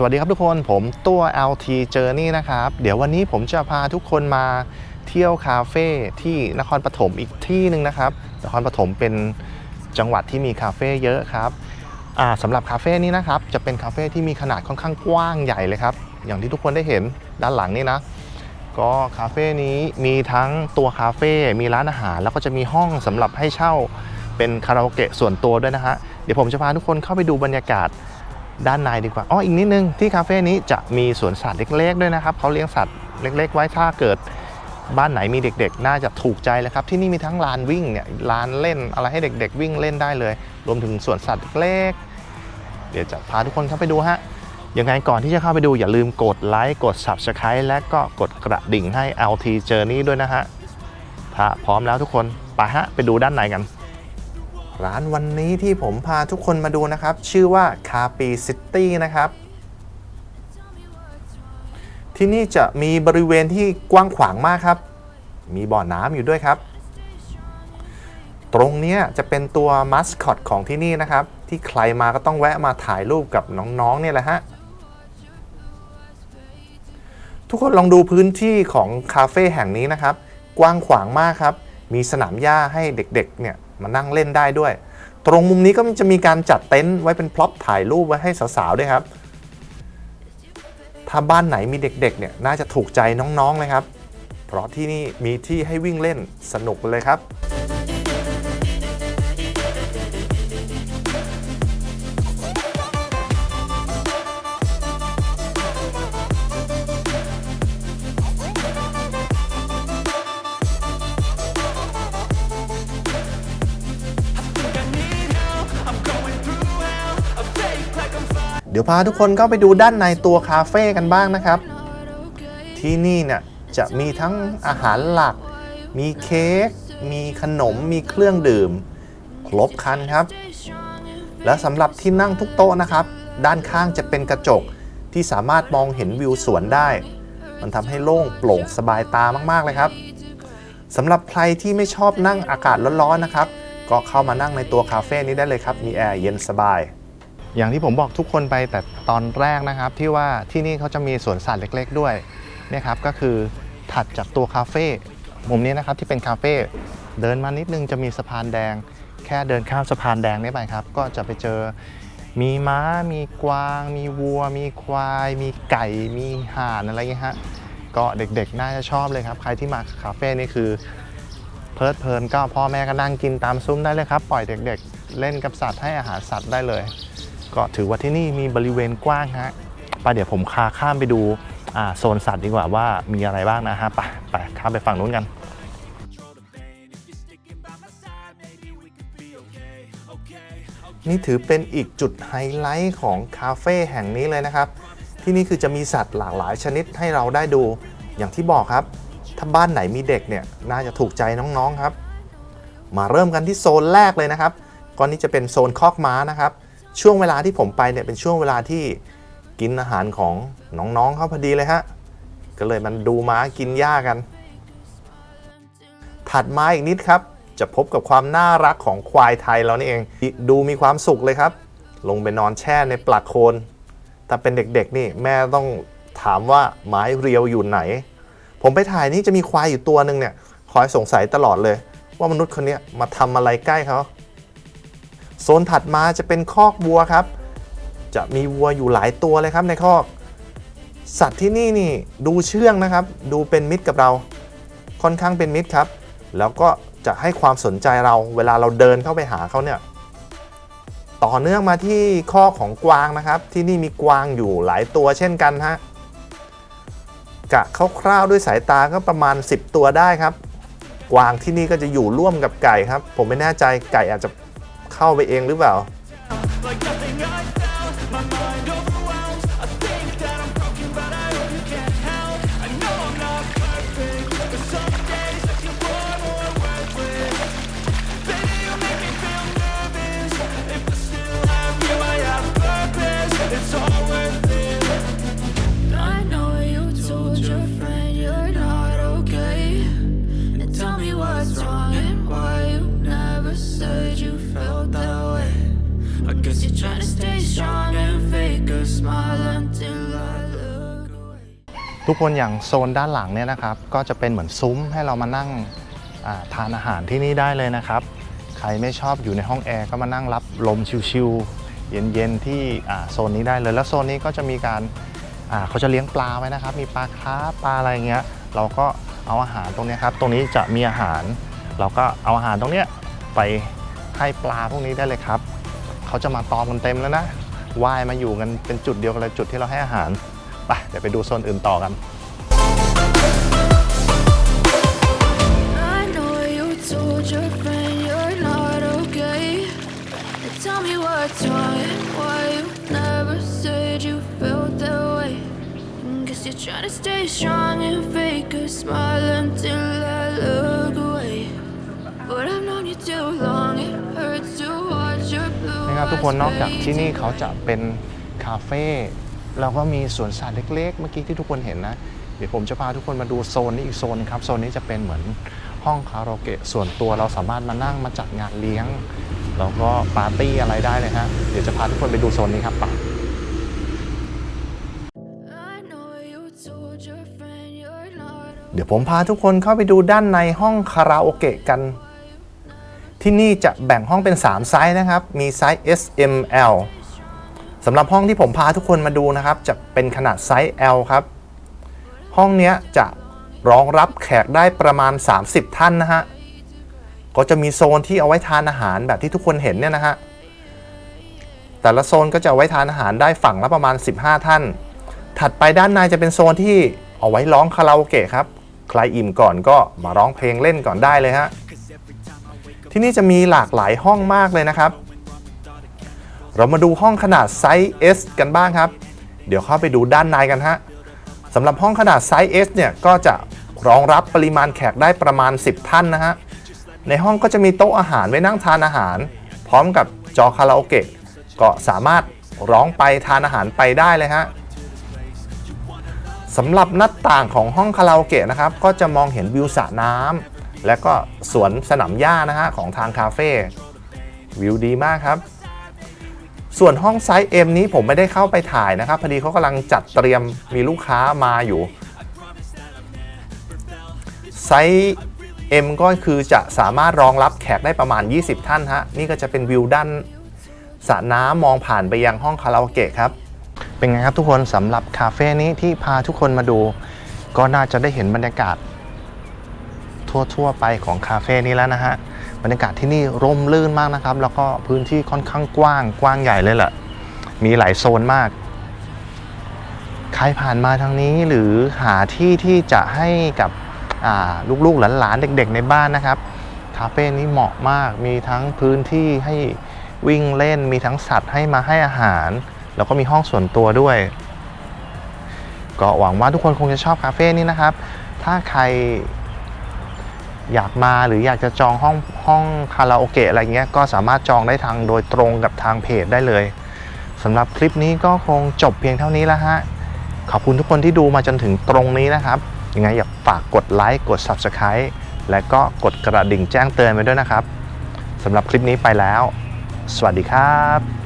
สวัสดีครับทุกคนผมตัว LT Journey นะครับ เดี๋ยววันนี้ผมจะพาทุกคนมาเที่ยวคาเฟ่ที่นครปฐมอีกที่หนึ่งนะครับ นครปฐมเป็นจังหวัดที่มีคาเฟ่เยอะครับสำหรับคาเฟ่นี้นะครับจะเป็นคาเฟ่ที่มีขนาดค่อนข้างกว้างใหญ่เลยครับ อย่างที่ทุกคนได้เห็นด้านหลังนี่นะ ก็คาเฟ่นี้มีทั้งตัวคาเฟ่มีร้านอาหาร แล้วก็จะมีห้องสำหรับให้เช่าเป็นคาราโอเกะส่วนตัวด้วยนะฮะเดี๋ยวผมจะพาทุกคนเข้าไปดูบรรยากาศ ด้านในดีกว่า อ๋อ อีกนิดนึงที่คาเฟ่นี้จะมีสวนสัตว์เล็ก ๆ ด้วยนะครับเขาเลี้ยงสัตว์เล็ก ๆ ไว้ถ้าเกิดบ้านไหนมีเด็ก ๆ น่าจะถูกใจเลยครับ ที่นี่มีทั้งลานวิ่งเนี่ยลานเล่นอะไรให้เด็ก ๆ วิ่งเล่นได้เลย รวมถึงสวนสัตว์เล็ก เดี๋ยวจะพาทุกคนเข้าไปดูฮะยังไงก่อนที่จะเข้าไปดูอย่าลืมกดไลค์กด Subscribe และก็กดกระดิ่งให้ LT Journey ด้วยนะฮะถ้าพร้อมแล้วทุกคนไปฮะไปดูด้านในกัน ร้านวันนี้ที่ผมพาทุกคนมาดูนะครับ ชื่อว่าคาปีซิตี้นะครับ ที่นี่จะมีบริเวณที่กว้างขวางมากครับ มีบ่อน้ำอยู่ด้วยครับ ตรงนี้จะเป็นตัวมัสคอตของที่นี่นะครับ ที่ใครมาก็ต้องแวะมาถ่ายรูปกับน้องๆเนี่ยแหละฮะทุกคนลองดูพื้นที่ของคาเฟ่แห่งนี้นะครับ กว้างขวางมากครับ มีสนามหญ้าให้เด็กๆเนี่ย มานั่งเล่นได้ด้วย ตรงมุมนี้ก็จะมีการจัดเต็นท์ไว้เป็นพล็อปถ่ายรูปไว้ให้สาวๆด้วยครับ ถ้าบ้านไหนมีเด็กๆเนี่ยน่าจะถูกใจน้องๆเลยครับ เพราะที่นี่มีที่ให้วิ่งเล่นสนุกเลยครับ ดี๋ยวพาทุกคนเข้าไปดูด้านในตัวคาเฟ่กันบ้างนะครับ ที่นี่เนี่ยจะมีทั้งอาหารหลัก มีเค้ก มีขนม มีเครื่องดื่ม ครบครันครับ และสำหรับที่นั่งทุกโต๊ะนะครับ ด้านข้างจะเป็นกระจกที่สามารถมองเห็นวิวสวนได้ มันทำให้โล่งโปร่งสบายตามาก ๆ เลยครับสำหรับใครที่ไม่ชอบนั่งอากาศร้อนๆนะครับ ก็เข้ามานั่งในตัวคาเฟ่นี้ได้เลยครับ มีแอร์เย็นสบาย อย่างที่ผมบอกทุกคนไปแต่ตอนแรกนะครับ ที่ว่าที่นี่เขาจะมีสวนสัตว์เล็ก ๆ ด้วยเนี่ยครับก็คือถัดจากตัวคาเฟ่มุมนี้นะครับที่เป็นคาเฟ่เดินมานิดนึงจะมีสะพานแดง แค่เดินข้ามสะพานแดงนี้ไปครับ ก็จะไปเจอมีม้า มีกวาง มีวัว มีควาย มีไก่ มีห่านอะไรอย่างเงี้ยฮะก็เด็กๆน่าจะชอบเลยครับ ใครที่มาคาเฟ่นี่คือเพลิดเพลินก็พ่อแม่ก็นั่งกินตามซุ้มได้เลยครับ ปล่อยเด็กๆ เล่นกับสัตว์ให้อาหารสัตว์ได้เลย ก็ถือว่าที่นี่มีบริเวณกว้างฮะไปเดี๋ยวผมคาข้ามไปดูโซนสัตว์ดีกว่าว่ามีอะไรบ้างนะฮะไปไปข้ามไปฝั่งนู้นกันนี่ถือเป็นอีกจุดไฮไลท์ของคาเฟ่แห่งนี้เลยนะครับ ที่นี่คือจะมีสัตว์หลากหลายชนิดให้เราได้ดูอย่างที่บอกครับ ถ้าบ้านไหนมีเด็กเนี่ยน่าจะถูกใจน้องๆครับ มาเริ่มกันที่โซนแรกเลยนะครับก่อนนี้จะเป็นโซนคอกม้านะครับ ช่วงเวลาที่ผมไปเนี่ยเป็นช่วงเวลาที่กินอาหารของน้องๆเขาพอดีเลยฮะ ก็เลยมันดูม้ากินหญ้ากัน ถัดมาอีกนิดครับ จะพบกับความน่ารักของควายไทยเรานี่เอง ดูมีความสุขเลยครับ ลงไปนอนแช่ในปลักโคน ถ้าเป็นเด็กๆนี่แม่ต้องถามว่าไม้เรียวอยู่ไหน ผมไปถ่ายนี่จะมีควายอยู่ตัวหนึ่งเนี่ยคอยสงสัยตลอดเลย ว่ามนุษย์คนนี้มาทำอะไรใกล้เขา ซนถัดมาจะเป็นคอกวัวครับ จะมีวัวอยู่หลายตัวเลยครับในคอก สัตว์ที่นี่นี่ดูเชื่องนะครับ ดูเป็นมิตรกับเรา ค่อนข้างเป็นมิตรครับ แล้วก็จะให้ความสนใจเราเวลาเราเดินเข้าไปหาเขาเนี่ยต่อเนื่องมาที่ข้อของกวางนะครับ ที่นี่มีกวางอยู่หลายตัวเช่นกันฮะกะคร่าวๆด้วยสายตาก็ประมาณ 10 ตัวได้ครับ กวางที่นี่ก็จะอยู่ร่วมกับไก่ครับ ผมไม่แน่ใจไก่อาจจะ เข้าไปเองหรือเปล่า Cause you're trying to stay strong and fake a smile until I look away ทุกคนอย่างโซนด้านหลังเนี่ยนะครับ ก็จะเป็นเหมือนซุ้มให้เรามานั่งาทานอาหารที่นี่ได้เลยนะครับ ใครไม่ชอบอยู่ในห้องแอร์ก็มานั่งรับลมชิวๆเย็นๆที่โซนนี้ได้เลย แล้วโซนนี้ก็จะมีการเขาจะเลี้ยงปลาไว้นะครับ มีปลาค้าปลาอะไรอย่างเงี้ย เราก็เอาอาหารตรงนี้ครับ ตรงนี้จะมีอาหาร เราก็เอาอาหารตรงเนี้ยไปให้ปลาพวกนี้ได้เลยครับ เขาจะมาตอมกันเต็มแล้วนะว่ายมาอยู่กันเป็นจุดเดียวกันเลยจุดที่เราให้อาหารไปเดี๋ยวไปดูโซนอื่นต่อกัน I know you told your friend you're not okay. And tell me what's wrong and why you never said you felt that way. Guess you're trying to stay strong and fake a smile until ทุกคนนอกจากที่นี่เขาจะเป็นคาเฟ่แล้วก็มีสวนสัตว์เล็กๆ เมื่อกี้ที่ทุกคนเห็นนะ เดี๋ยวผมจะพาทุกคนมาดูโซนนี้อีกโซนครับ โซนนี้จะเป็นเหมือนห้องคาราโอเกะส่วนตัวเราสามารถมานั่งมาจัดงานเลี้ยง แล้วก็ปาร์ตี้อะไรได้เลยฮะ เดี๋ยวจะพาทุกคนไปดูโซนนี้ครับป I know you told your friend you're not เดี๋ยวผมพาทุกคนเข้าไปดูด้านในห้องคาราโอเกะกัน ที่นี่จะแบ่งห้องเป็น 3 ไซส์นะครับ มีไซส์ S M L สำหรับห้องที่ผมพาทุกคนมาดูนะครับ จะเป็นขนาดไซส์ L ครับ ห้องเนี้ยจะรองรับแขกได้ประมาณ 30 ท่านนะฮะ ก็จะมีโซนที่เอาไว้ทานอาหารแบบที่ทุกคนเห็นเนี่ยนะฮะ แต่ละโซนก็จะไว้ทานอาหารได้ฝั่งละประมาณ 15 ท่าน ถัดไปด้านในจะเป็นโซนที่เอาไว้ร้องคาราโอเกะครับ ใครอิ่มก่อนก็มาร้องเพลงเล่นก่อนได้เลยฮะ ที่นี่จะมีหลากหลายห้องมากเลยนะครับ เรามาดูห้องขนาดไซส์ S กันบ้างครับ เดี๋ยวเข้าไปดูด้านในกันฮะสำหรับห้องขนาดไซส์ S เนี่ยก็จะรองรับปริมาณแขกได้ประมาณ 10 ท่านนะฮะ ในห้องก็จะมีโต๊ะอาหารไว้นั่งทานอาหาร พร้อมกับจอคาราโอเกะก็สามารถร้องไปทานอาหารไปได้เลยฮะสำหรับหน้าต่างของห้องคาราโอเกะนะครับ ก็จะมองเห็นวิวสระน้ำ และก็สวนสนามหญ้านะฮะของทางคาเฟ่วิวดีมากครับ ส่วนห้องไซส์ M นี้ผมไม่ได้เข้าไปถ่ายนะครับ พอดีเขากำลังจัดเตรียมมีลูกค้ามาอยู่ ไซส์ M ก็คือจะสามารถรองรับแขกได้ประมาณ 20 ท่านฮะ นี่ก็จะเป็นวิวด้านสระน้ำมองผ่านไปยังห้องคาราโอเกะครับ เป็นไงครับทุกคนสำหรับคาเฟ่นี้ที่พาทุกคนมาดู ก็น่าจะได้เห็นบรรยากาศ ทั่ว ๆ ไปของคาเฟ่นี้แล้วนะฮะบรรยากาศที่นี่ร่มรื่นมากนะครับ แล้วก็พื้นที่ค่อนข้างกว้างกว้างใหญ่เลยแหละมีหลายโซนมาก ใครผ่านมาทางนี้หรือหาที่ที่จะให้กับลูกๆหลานๆเด็ก ๆ ในบ้านนะครับคาเฟ่นี้เหมาะมากมีทั้งพื้นที่ให้วิ่งเล่นมีทั้งสัตว์ให้มาให้อาหาร แล้วก็มีห้องส่วนตัวด้วย ก็หวังว่าทุกคนคงจะชอบคาเฟ่นี้นะครับ ถ้าใคร อยากมาหรืออยากจะจองห้องห้องคาราโอเกะอะไรเงี้ยก็สามารถจองได้ทางโดยตรงกับทางเพจได้เลยสำหรับคลิปนี้ก็คงจบเพียงเท่านี้แล้วฮะขอบคุณทุกคนที่ดูมาจนถึงตรงนี้นะครับยังไงอยากฝากกดไลค์กด Subscribe และก็กดกระดิ่งแจ้งเตือนไว้ด้วยนะครับสำหรับคลิปนี้ไปแล้ว สวัสดีครับ